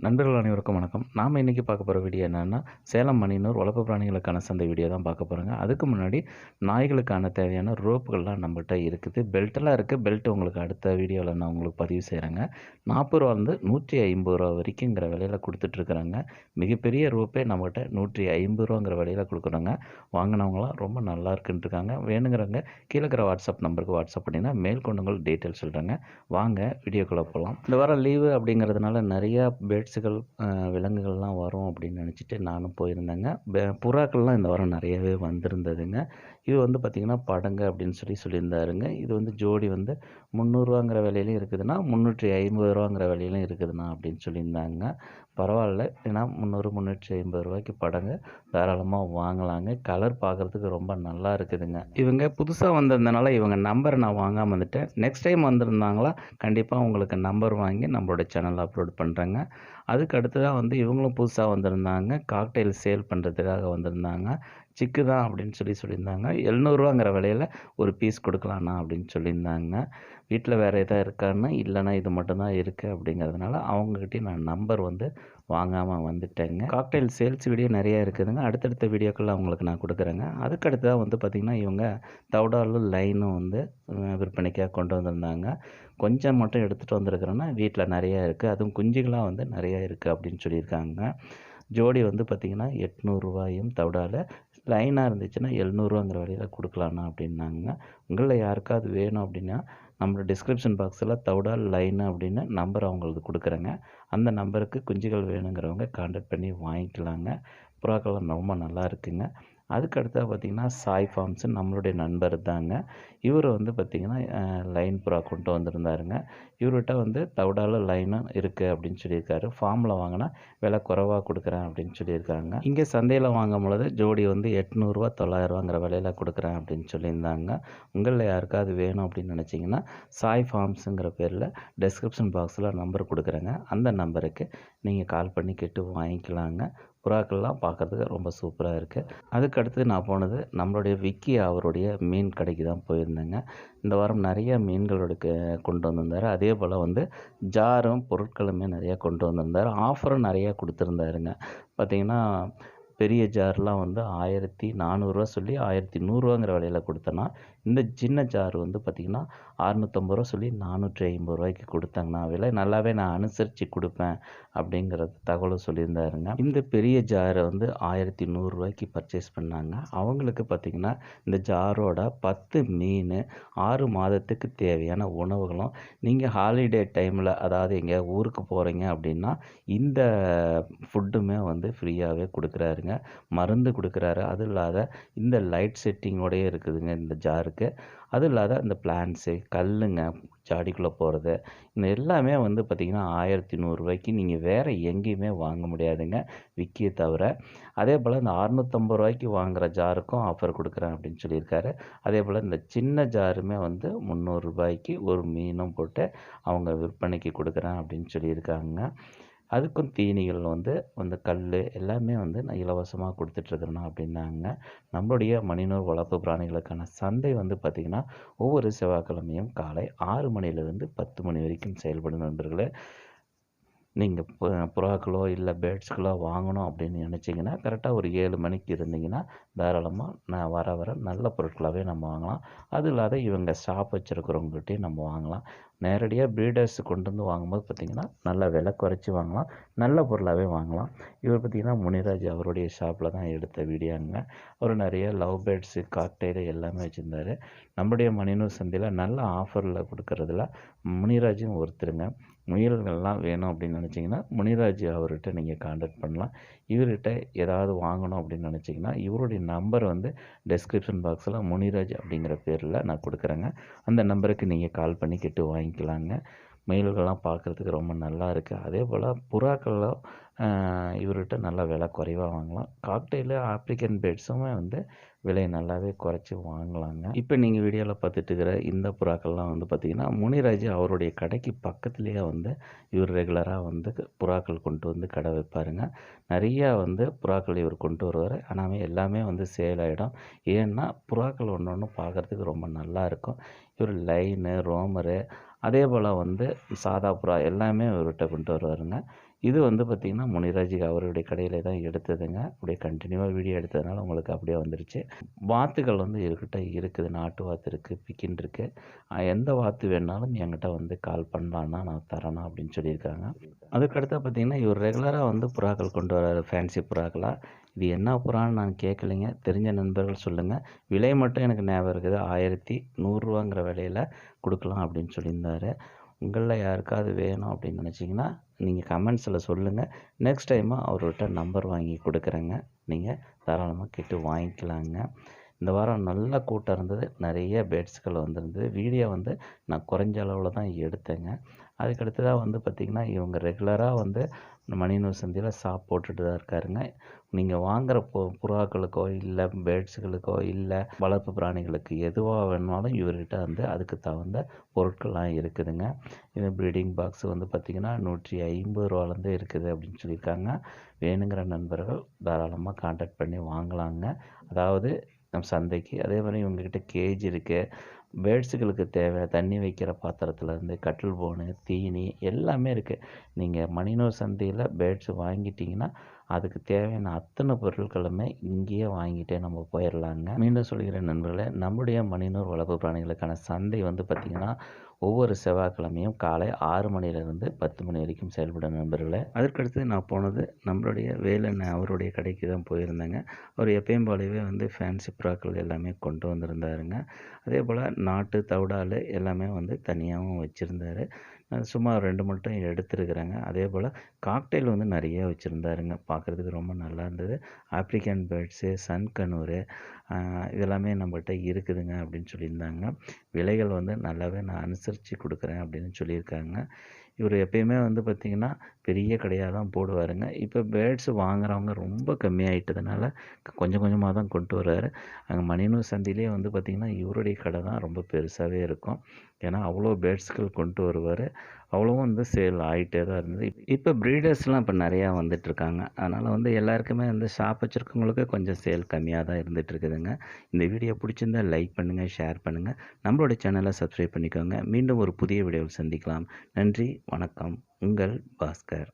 நண்பர்கள் அனைவருக்கும் வணக்கம். நாம் இன்றைக்கி பார்க்க போகிற வீடியோ என்னென்னா சேலம் மணினூர் வளர்ப்பு பிராணிகளுக்கான சந்தை வீடியோ தான் பார்க்க போகிறோங்க அதுக்கு முன்னாடி நாய்களுக்கான தேவையான ரோப்புகள்லாம் நம்மகிட்ட இருக்குது. பெல்ட்டெல்லாம் இருக்குது பெல்ட் உங்களுக்கு அடுத்த வீடியோவில் நான் உங்களுக்கு பதிவு செய்கிறேங்க நாற்பது ரூபாலேருந்து நூற்றி ஐம்பது ரூபா வரைக்குங்கிற விலையில் கொடுத்துட்ருக்குறாங்க மிகப்பெரிய ரோப்பே நம்மகிட்ட நூற்றி ஐம்பது ரூபாங்கிற விலையில் கொடுக்குறாங்க. வாங்கினவங்களாம் ரொம்ப நல்லா இருக்குன்ட்டுருக்காங்க வேணுங்கிறவங்க கீழே இருக்கிற வாட்ஸ்அப் நம்பருக்கு வாட்ஸ்அப் பண்ணிங்கன்னா மேல் கொண்டுங்கள் டீட்டெயில் சொல்கிறேங்க வாங்க வீடியோக்குள்ளே போகலாம் இந்த வாரம் லீவு அப்படிங்கிறதுனால நிறையா பெல்ட் பேட்ஸுகள் விலங்குகள்லாம் வரும் அப்படின்னு நினச்சிட்டு நானும் போயிருந்தேங்க. புறாக்கள்லாம் இந்த வாரம் நிறையவே வந்திருந்ததுங்க. இது வந்து பார்த்திங்கன்னா படங்க அப்படின்னு சொல்லி சொல்லியிருந்தாருங்க. இது வந்து ஜோடி வந்து முந்நூறுவாங்கிற விலையிலையும் இருக்குதுன்னா முந்நூற்றி ஐம்பது ரூபாங்கிற விலையிலும் இருக்குதுண்ணா அப்படின்னு சொல்லியிருந்தாங்க. பரவாயில்ல. ஏன்னா முந்நூறு முந்நூற்றி ஐம்பது ரூபாய்க்கு படங்க தாராளமாக வாங்கலாங்க. கலர் பார்க்குறதுக்கு ரொம்ப நல்லா இருக்குதுங்க. இவங்க புதுசாக வந்திருந்தனால இவங்க நம்பரை நான் வாங்காமல் வந்துட்டேன். நெக்ஸ்ட் டைம் வந்திருந்தாங்களா கண்டிப்பாக உங்களுக்கு நம்பர் வாங்கி நம்மளோட சேனலில் அப்லோட் பண்ணுறேங்க அதுக்கு அடுத்ததாக வந்து இவங்களும் புதுசாக வந்திருந்தாங்க. காக்டெயில் சேல் பண்ணுறதுக்காக வந்திருந்தாங்க. சிக்கு தான் அப்படின்னு சொல்லி சொல்லியிருந்தாங்க. எழுநூறுவாங்கிற விலையில் ஒரு பீஸ் கொடுக்கலாண்ணா அப்படின்னு சொல்லியிருந்தாங்க. வீட்டில் வேறு எதாவது இருக்கான்னா இல்லைன்னா இது மட்டும்தான் இருக்குது அப்படிங்கிறதுனால அவங்கக்கிட்டே நான் நம்பர் வந்து வாங்காமல் வந்துட்டேங்க. காக்டெயில் சேல்ஸ் வீடியோ நிறையா இருக்குதுங்க. அடுத்தடுத்த வீடியோக்கள் அவங்களுக்கு நான் கொடுக்குறேங்க. அதுக்கடுத்து தான் வந்து பார்த்திங்கன்னா இவங்க தவுடாலும் லைனும் வந்து விற்பனைக்காக கொண்டு வந்திருந்தாங்க. கொஞ்சம் மட்டும் எடுத்துகிட்டு வந்திருக்கிறேன்னா வீட்டில் நிறையா இருக்குது அதுவும் குஞ்சுகளாக வந்து நிறையா இருக்குது அப்படின்னு சொல்லியிருக்காங்க. ஜோடி வந்து பார்த்திங்கன்னா எட்நூறுரூவாயும் தவிடால லைனாக இருந்துச்சுன்னா எழுநூறுவாங்கிற வரையில் கொடுக்கலாண்ணா அப்படின்னாங்க உங்களில் யாருக்காவது வேணும் அப்படின்னா நம்மளோட டிஸ்கிரிப்ஷன் பாக்ஸில் தவுடால் லைன் அப்படின்னு நம்பர் அவங்களுக்கு கொடுக்குறேங்க. அந்த நம்பருக்கு குஞ்சுகள் வேணுங்கிறவங்க கான்டாக்ட் பண்ணி வாங்கிக்கலாங்க. புறாக்கள்லாம் ரொம்ப நல்லா இருக்குங்க. அதுக்கு அடுத்தது பார்த்திங்கன்னா சாய் ஃபார்ம்ஸ் நம்மளுடைய நண்பர் தாங்க. இவர் வந்து பார்த்திங்கன்னா லைன் புறா கொண்டு வந்திருந்தாருங்க. இவர்கிட்ட வந்து தவிடால லைனும் இருக்குது அப்படின்னு சொல்லியிருக்காரு. ஃபார்மில் வாங்கினா விலை குறைவாக கொடுக்குறேன் அப்படின்னு சொல்லியிருக்காங்க. இங்கே சந்தையில் வாங்கும் பொழுது ஜோடி வந்து எட்நூறுரூவா தொள்ளாயிரரூவாங்கிற விலையில் கொடுக்குறேன் அப்படின்னு சொல்லியிருந்தாங்க. உங்களில் யாருக்காவது வேணும் அப்படின்னு நினச்சிங்கன்னா சாய் ஃபார்ம்ஸுங்கிற பேரில் டெஸ்கிரிப்ஷன் பாக்ஸில் நம்பர் கொடுக்குறேங்க. அந்த நம்பருக்கு நீங்கள் கால் பண்ணி கேட்டு வாங்கிக்கலாங்க. புறாக்கள்லாம் பார்க்குறதுக்கு ரொம்ப சூப்பராக இருக்குது அதுக்கு அடுத்து நான் போனது நம்மளுடைய விக்கி அவருடைய மீன் கடைக்கு தான் போயிருந்தேங்க. இந்த வாரம் நிறைய மீன்களோட கொண்டு வந்திருந்தார். அதே போல் வந்து ஜாரும் பொருட்களுமே நிறையா கொண்டு வந்திருந்தார். ஆஃபரும் நிறையா கொடுத்துருந்தாருங்க. பார்த்திங்கன்னா பெரிய ஜார்லாம் வந்து ஆயிரத்தி நானூறுரூவா சொல்லி ஆயிரத்தி நூறுரூவாங்கிற விலையில் கொடுத்தேன்னா இந்த சின்ன ஜார் வந்து பார்த்திங்கன்னா அறுநூற்றம்பது ரூபா சொல்லி நானூற்றி ஐம்பது ரூபாய்க்கு கொடுத்தாங்கண்ணா விலை நல்லாவே நான் அனுசரித்து கொடுப்பேன். அப்படிங்கிற தகவலும் சொல்லியிருந்தாருங்க. இந்த பெரிய ஜாரை வந்து ஆயிரத்தி நூறுரூவாய்க்கு பர்ச்சேஸ் பண்ணாங்க. அவங்களுக்கு பார்த்திங்கன்னா இந்த ஜாரோட பத்து மீன் ஆறு மாதத்துக்கு தேவையான உணவுகளும் நீங்கள் ஹாலிடே டைமில் அதாவது எங்கேயா ஊருக்கு போகிறீங்க அப்படின்னா இந்த ஃபுட்டுமே வந்து ஃப்ரீயாகவே கொடுக்குறாருங்க. மருந்து கொடுக்குறாரு. அது இல்லாத இந்த லைட் செட்டிங்கோடயே இருக்குதுங்க இந்த ஜாருக்கு அது இல்லாத இந்த பிளான்ஸு கல்லுங்க ஜாடிக்குள்ளே போகிறது. இந்த எல்லாமே வந்து பார்த்திங்கன்னா ஆயிரத்தி நூறுரூவாய்க்கு நீங்கள் வேறு எங்கேயுமே வாங்க முடியாதுங்க. விக்கியை தவிர. அதே போல் இந்த அறுநூத்தம்பது ரூபாய்க்கு வாங்குகிற ஜாருக்கும் ஆஃபர் கொடுக்குறேன் அப்படின்னு சொல்லியிருக்காரு. அதே போல் இந்த சின்ன ஜாருமே வந்து முந்நூறுரூபாய்க்கு ஒரு மீனும் போட்டு அவங்க விற்பனைக்கு கொடுக்குறேன் அப்படின்னு சொல்லியிருக்காங்க. அதுக்கும் தீனிகள் வந்து அந்த கல் எல்லாமே வந்து நான் இலவசமாக கொடுத்துட்ருக்குறேண்ணா அப்படின்னாங்க. நம்மளுடைய மணிநூர் வளர்ப்பு பிராணிகளுக்கான சந்தை வந்து பார்த்திங்கன்னா ஒவ்வொரு செவ்வாய்க்கிழமையும் காலை ஆறு மணிலேருந்து பத்து மணி வரைக்கும் செயல்படும் நண்பர்களே. நீங்கள் புறாக்களோ இல்லை பேர்ட்ஸ்களோ வாங்கணும் அப்படின்னு நினச்சிங்கன்னா கரெக்டாக ஒரு ஏழு மணிக்கு இருந்தீங்கன்னா தாராளமாக நான் வர வர நல்ல பொருட்களாகவே நம்ம வாங்கலாம். அது இல்லாத இவங்க ஷாப் வச்சுருக்கிறவங்ககிட்டையும் நம்ம வாங்கலாம். நேரடியாக ப்ரீடர்ஸ் கொண்டு வந்து வாங்கும்போது பார்த்திங்கன்னா நல்ல விலை குறைச்சி வாங்கலாம். நல்ல பொருளாகவே வாங்கலாம். இவர் பார்த்திங்கன்னா முனிராஜ் அவருடைய ஷாப்பில் தான் எடுத்த வீடியோங்க. அவர் நிறைய லவ் பேர்ட்ஸு காக்டைலு எல்லாமே வச்சுருந்தாரு. நம்முடைய மணினூர் சந்தையில் நல்ல ஆஃபரில் கொடுக்கறதுல முனிராஜும் ஒருத்தருங்க. முயல்கள்லாம் வேணும் அப்படின்னு நினச்சிங்கன்னா முனிராஜ் அவர்கிட்ட நீங்கள் காண்டாக்ட் பண்ணலாம். இவர்கிட்ட ஏதாவது வாங்கணும் அப்படின்னு நினச்சிங்கன்னா இவருடைய நம்பர் வந்து டெஸ்கிரிப்ஷன் பாக்ஸில் முனிராஜ் அப்படிங்கிற பேரில் நான் கொடுக்குறேங்க. அந்த நம்பருக்கு நீங்கள் கால் பண்ணி கெட்டு வாங்கிக்கலாங்க. மயில்கள்லாம் பார்க்குறதுக்கு ரொம்ப நல்லா இருக்குது அதே போல் புறாக்கள்லாம் இவர்கிட்ட நல்லா விலை குறைவாக வாங்கலாம். காக்டெயிலு ஆப்ரிக்கன் பேர்ட்ஸுமே வந்து விலை நல்லாவே குறைச்சி வாங்கலாங்க. இப்போ நீங்கள் வீடியோவில் பார்த்துட்டு இருக்கிற இந்த புறாக்கள்லாம் வந்து பார்த்திங்கன்னா முனிராஜ் அவருடைய கடைக்கு பக்கத்துலேயே வந்து இவர் ரெகுலராக வந்து புறாக்கள் கொண்டு வந்து கடை வைப்பாருங்க. நிறையா வந்து புறாக்கள் இவர் கொண்டு வருவார். ஆனால் எல்லாமே வந்து சேல் ஆகிடும் ஏன்னா புறாக்கள் ஒன்று ஒன்று பார்க்குறதுக்கு ரொம்ப நல்லா இருக்கும். இவர் லைனு ரோமரு அதே போல் வந்து சாதா புறா எல்லாமே இவர்கிட்ட கொண்டு வருவாருங்க. இது வந்து பார்த்திங்கன்னா முனிராஜுக்கு அவருடைய கடையில் தான் எடுத்ததுங்க. அப்படியே கண்டினியூவாக வீடியோ எடுத்ததுனால உங்களுக்கு அப்படியே வந்துருச்சு. வாத்துகள் வந்து என்கிட்ட இருக்குது. நாட்டு வாத்து இருக்குது பிக்கின் இருக்குது எந்த வாத்து வேணாலும் என்கிட்ட வந்து கால் பண்ணலான்னா நான் தரேனா அப்படின்னு சொல்லியிருக்காங்க. அதுக்கடுத்து பார்த்திங்கன்னா இவர் ரெகுலராக வந்து புறாக்கள் கொண்டு வராரு ஃபேன்சி புறாக்களாக இது என்ன புறான்னு நான் கேட்கலைங்க தெரிஞ்ச நண்பர்கள் சொல்லுங்கள் விலை மட்டும் எனக்கு ஞாபகம் இருக்குது. ஆயிரத்தி நூறுரூவாங்கிற விலையில் கொடுக்கலாம் அப்படின்னு சொல்லியிருந்தாரு. உங்களில் யாருக்காவது வேணும் அப்படின்னு நினச்சிங்கன்னா நீங்கள் கமெண்ட்ஸில் சொல்லுங்கள் நெக்ஸ்ட் டைமாக அவர்கிட்ட நம்பர் வாங்கி கொடுக்குறேங்க. நீங்கள் தாராளமாக கேட்டு வாங்கிக்கலாங்க. இந்த வாரம் நல்ல கூட்டம் இருந்தது. நிறைய பேட்ஸ்கள் வந்திருந்தது. வீடியோ வந்து நான் குறைஞ்ச அளவில் தான் எடுத்தேங்க. அதுக்கடுத்ததாக வந்து பார்த்திங்கன்னா இவங்க ரெகுலராக வந்து மணிநூர் சந்தையில் ஷாப் போட்டுட்டு தான் இருக்காருங்க. நீங்கள் வாங்குகிற பு புறாக்களுக்கோ இல்லை பேர்ட்ஸுகளுக்கோ இல்லை வளர்ப்பு பிராணிகளுக்கு எதுவாக வேணுனாலும் இவர்கிட்ட வந்து அதுக்கு தகுந்த பொருட்கள்லாம் இருக்குதுங்க. இது ப்ரீடிங் பாக்ஸ் வந்து பார்த்திங்கன்னா நூற்றி ஐம்பது ரூபாலேருந்து இருக்குது அப்படின்னு சொல்லியிருக்காங்க. வேணுங்கிற நண்பர்கள் தாராளமாக காண்டாக்ட் பண்ணி வாங்கலாங்க. அதாவது நம்ம சந்தைக்கு. அதே மாதிரி இவங்கக்கிட்ட கேஜ் இருக்குது பேர்ட்ஸுகளுக்கு தேவை. தண்ணி வைக்கிற பாத்திரத்துலேருந்து கட்டில் போனு தீனி எல்லாமே இருக்குது நீங்கள் மணினூர் சந்தையில் பேர்ட்ஸ் வாங்கிட்டிங்கன்னா அதுக்கு தேவையான அத்தனை பொருட்களுமே இங்கேயே வாங்கிட்டே நம்ம போயிடலாங்க. மீண்டும் சொல்கிறேன் நண்பர்களே நம்முடைய மணிநூர் வளர்ப்பு பிராணிகளுக்கான சந்தை வந்து பார்த்திங்கன்னா ஒவ்வொரு செவ்வாய்க்கிழமையும் காலை ஆறு மணிலேருந்து பத்து மணி வரைக்கும் செயல்படும் நண்பர்களே. அதற்கடுத்து நான் போனது நம்மளுடைய வேலன் அவருடைய கடைக்கு தான் போயிருந்தேங்க. அவர் எப்பயும் போலவே வந்து ஃபேன்சி புறாக்கள் எல்லாமே கொண்டு வந்திருந்தாருங்க. அதே போல் நாட்டு தவிடால் எல்லாமே வந்து தனியாகவும் வச்சுருந்தாரு. சும்மா ரெண்டு மட்டும் எடுத்துருக்குறேங்க. அதே போல் காக்டெயில் வந்து நிறைய வச்சுருந்தாருங்க. பார்க்குறதுக்கு ரொம்ப நல்லா இருந்தது. ஆப்ரிக்கன் பேர்ட்ஸு சன் கனூரு இதெல்லாமே நம்மகிட்ட இருக்குதுங்க அப்படின்னு சொல்லியிருந்தாங்க. விலைகள் வந்து நல்லாவே நான் அனுசரித்து கொடுக்குறேன் அப்படின்னு சொல்லியிருக்காங்க. இவர் எப்பயுமே வந்து பார்த்திங்கன்னா பெரிய கடையாக தான் போடுவாருங்க. இப்போ பேர்ட்ஸ் வாங்குறவங்க ரொம்ப கம்மியாயிட்டதுனால கொஞ்சம் கொஞ்சமாக தான் கொண்டு வர்றாரு அங்கே மணினூர் சந்தையிலே வந்து பார்த்திங்கன்னா இவருடைய கடை தான் ரொம்ப பெருசாகவே இருக்கும். ஏன்னா அவ்வளோ பேர்ட்ஸ்கள் கொண்டு வருவார். அவ்வளோவும் வந்து சேல் ஆகிட்டே தான் இருந்தது. இப்போ ப்ரீடர்ஸ்லாம் இப்போ நிறையா வந்துட்டுருக்காங்க. அதனால் வந்து எல்லாருக்குமே வந்து ஷாப் வச்சுருக்கவங்களுக்கு கொஞ்சம் சேல் கம்மியாக தான் இருந்துகிட்டு இருக்குதுங்க இந்த வீடியோ பிடிச்சிருந்தா லைக் பண்ணுங்கள் ஷேர் பண்ணுங்கள் நம்மளோட சேனலை சப்ஸ்கிரைப் பண்ணிக்கோங்க. மீண்டும் ஒரு புதிய வீடியோவில் சந்திக்கலாம். நன்றி வணக்கம். உங்கள் பாஸ்கர்.